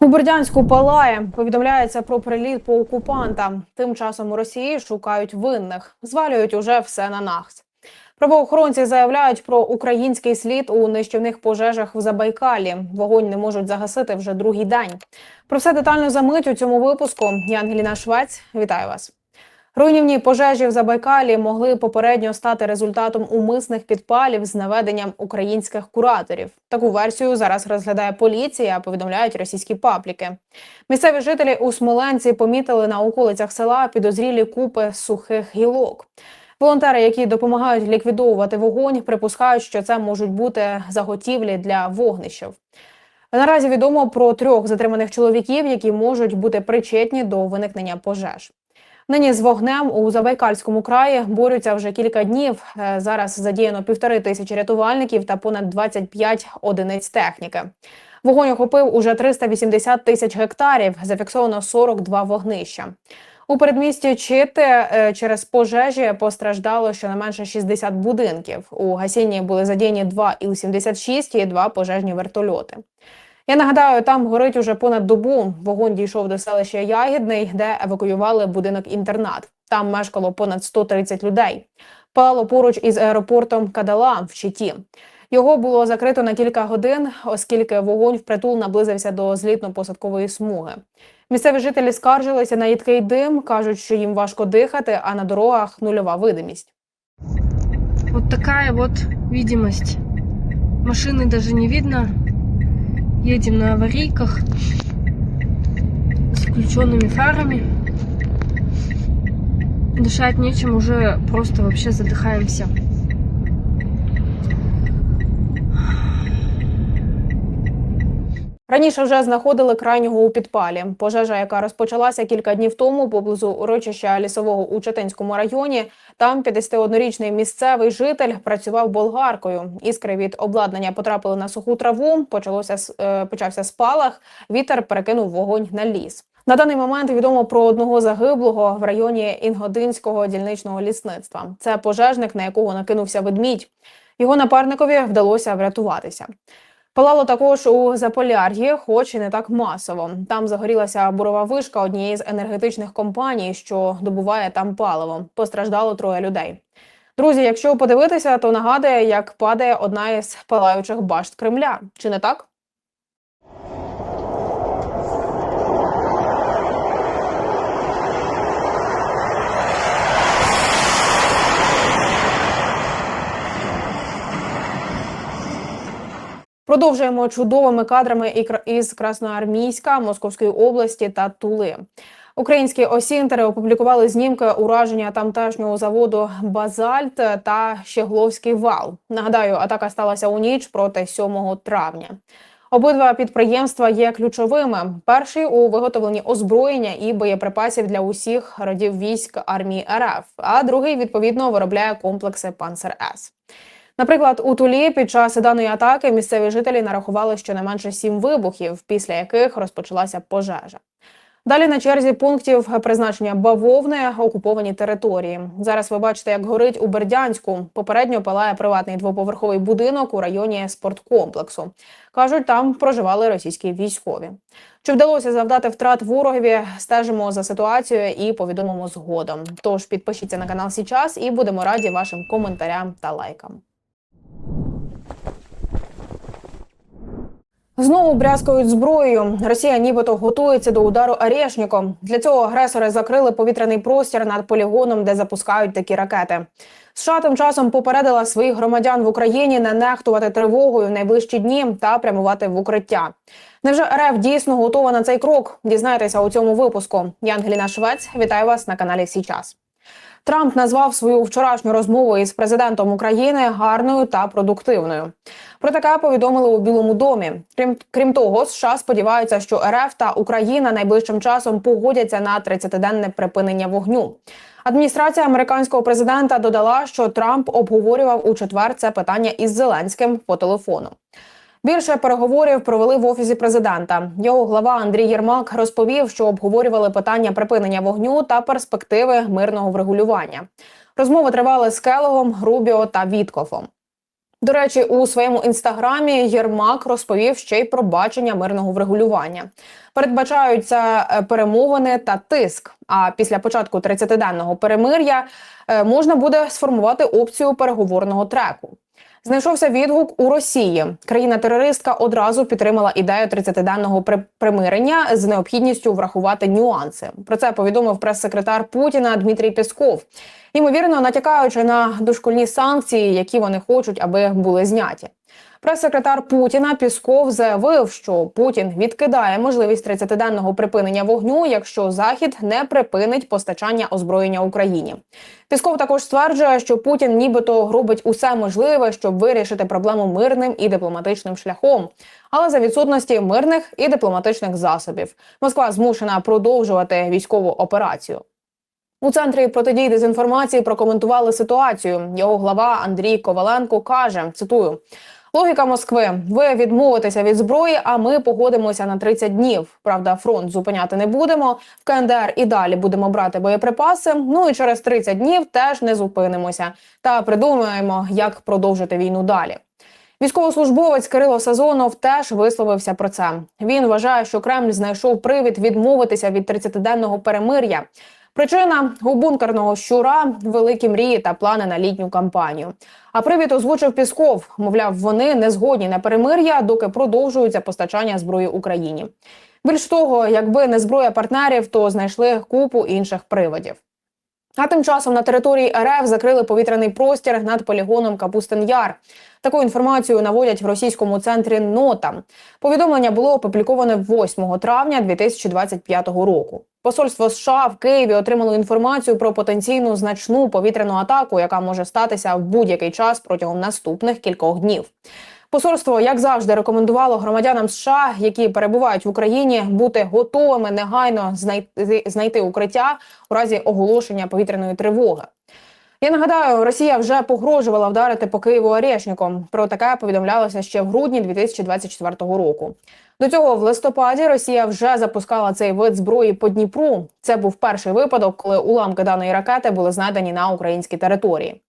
У Бердянську палає повідомляється про приліт по окупантам. Тим часом у Росії шукають винних, звалюють уже все на нахс. Правоохоронці заявляють про український слід у нищівних пожежах в Забайкалі. Вогонь не можуть загасити вже другий день. Про все детально замить у цьому випуску. Я Ангеліна Швець. Вітаю вас. Руйнівні пожежі в Забайкалі могли попередньо стати результатом умисних підпалів з наведенням українських кураторів. Таку версію зараз розглядає поліція, повідомляють російські пабліки. Місцеві жителі у Смоленці помітили на околицях села підозрілі купи сухих гілок. Волонтери, які допомагають ліквідовувати вогонь, припускають, що це можуть бути заготівлі для вогнищів. Наразі відомо про трьох затриманих чоловіків, які можуть бути причетні до виникнення пожеж. Нині з вогнем у Забайкальському краї борються вже кілька днів. Е, Зараз задіяно півтори тисячі рятувальників та понад 25 одиниць техніки. Вогонь охопив уже 380 тисяч гектарів. Зафіксовано 42 вогнища. У передмісті Чити е, через пожежі постраждало щонайменше 60 будинків. У гасінні були задіяні два Іл-76 і два пожежні вертольоти. Я нагадаю, там горить уже понад добу. Вогонь дійшов до селища Ягідний, де евакуювали будинок-інтернат. Там мешкало понад 130 людей. Палало поруч із аеропортом Кадала в Читі. Його було закрито на кілька годин, оскільки вогонь впритул наблизився до злітно-посадкової смуги. Місцеві жителі скаржилися на їдкий дим, кажуть, що їм важко дихати, а на дорогах нульова видимість. Вот такая вот видимость. Машины даже не видно. Едем на аварийках с включенными фарами. Дышать нечем, уже просто вообще задыхаемся. Раніше вже знаходили крайнього у підпалі. Пожежа, яка розпочалася кілька днів тому поблизу урочища лісового у Читинському районі. Там 51-річний місцевий житель працював болгаркою. Іскри від обладнання потрапили на суху траву. Почалося е, почався спалах. Вітер перекинув вогонь на ліс. На даний момент відомо про одного загиблого в районі Інгодинського дільничного лісництва. Це пожежник, на якого накинувся ведмідь. Його напарникові вдалося врятуватися. Палало також у Заполяр'ї, хоч і не так масово. Там загорілася бурова вишка однієї з енергетичних компаній, що добуває там паливо. Постраждало троє людей. Друзі, якщо подивитися, то нагадує, як падає одна із палаючих башт Кремля. Чи не так? Продовжуємо чудовими кадрами із Красноармійська, Московської області та Тули. Українські осінтери опублікували знімки ураження тамтешнього заводу Базальт та Щегловський вал. Нагадаю, атака сталася у ніч проти 7 травня. Обидва підприємства є ключовими. Перший у виготовленні озброєння і боєприпасів для усіх родів військ армії РФ, а другий відповідно виробляє комплекси Панцер С. Наприклад, у Тулі під час даної атаки місцеві жителі нарахували щонайменше сім вибухів, після яких розпочалася пожежа. Далі на черзі пунктів призначення бавовни окуповані території. Зараз ви бачите, як горить у Бердянську. Попередньо палає приватний двоповерховий будинок у районі спорткомплексу. Кажуть, там проживали російські військові. Чи вдалося завдати втрат ворогові? Стежимо за ситуацією і повідомимо згодом. Тож підпишіться на канал Січас і будемо раді вашим коментарям та лайкам. Знову брязкають зброєю. Росія нібито готується до удару Арєшніком. Для цього агресори закрили повітряний простір над полігоном, де запускають такі ракети. США тим часом попередила своїх громадян в Україні не нехтувати тривогою в найближчі дні та прямувати в укриття. Невже РФ дійсно готова на цей крок? Дізнайтеся у цьому випуску. Я Ангеліна Швець. Вітаю вас на каналі Січас. Трамп назвав свою вчорашню розмову із президентом України гарною та продуктивною. Про таке повідомили у Білому домі. Крім крім того, США сподіваються, що РФ та Україна найближчим часом погодяться на 30-денне припинення вогню. Адміністрація американського президента додала, що Трамп обговорював у четвер це питання із Зеленським по телефону. Більше переговорів провели в офісі президента. Його глава Андрій Єрмак розповів, що обговорювали питання припинення вогню та перспективи мирного врегулювання. Розмови тривали з Келогом, Рубіо та Віткофом. До речі, у своєму інстаграмі Єрмак розповів ще й про бачення мирного врегулювання. Передбачаються е, перемовини та тиск. А після початку 30-денного перемир'я е, можна буде сформувати опцію переговорного треку. Знайшовся відгук у Росії. Країна-терористка одразу підтримала ідею 30-денного примирення з необхідністю врахувати нюанси. Про це повідомив прес-секретар Путіна Дмитрій Пєсков, ймовірно натякаючи на дошкільні санкції, які вони хочуть, аби були зняті. Прес-секретар Путіна Пісков заявив, що Путін відкидає можливість 30-денного припинення вогню, якщо Захід не припинить постачання озброєння Україні. Пісков також стверджує, що Путін нібито робить усе можливе, щоб вирішити проблему мирним і дипломатичним шляхом, але за відсутності мирних і дипломатичних засобів Москва змушена продовжувати військову операцію. У центрі протидії дезінформації прокоментували ситуацію. Його глава Андрій Коваленко каже: цитую. Логіка Москви: ви відмовитеся від зброї, а ми погодимося на 30 днів. Правда, фронт зупиняти не будемо. В КНДР і далі будемо брати боєприпаси. Ну і через 30 днів теж не зупинимося та придумаємо, як продовжити війну далі. Військовослужбовець Кирило Сазонов теж висловився про це. Він вважає, що Кремль знайшов привід відмовитися від 30-денного перемир'я. Причина у бункерного щура великі мрії та плани на літню кампанію. А привід озвучив Пісков. Мовляв, вони не згодні на перемир'я, доки продовжується постачання зброї Україні. Більш того, якби не зброя партнерів, то знайшли купу інших приводів. А тим часом на території РФ закрили повітряний простір над полігоном Капустин Яр. Таку інформацію наводять в російському центрі НОТА. Повідомлення було опубліковане 8 травня 2025 року. Посольство США в Києві отримало інформацію про потенційну значну повітряну атаку, яка може статися в будь-який час протягом наступних кількох днів. Посольство, як завжди, рекомендувало громадянам США, які перебувають в Україні, бути готовими негайно знайти, знайти укриття у разі оголошення повітряної тривоги. Я нагадаю, Росія вже погрожувала вдарити по Києву Орешником. Про таке повідомлялося ще в грудні 2024 року. До цього в листопаді Росія вже запускала цей вид зброї по Дніпру. Це був перший випадок, коли уламки даної ракети були знайдені на українській території.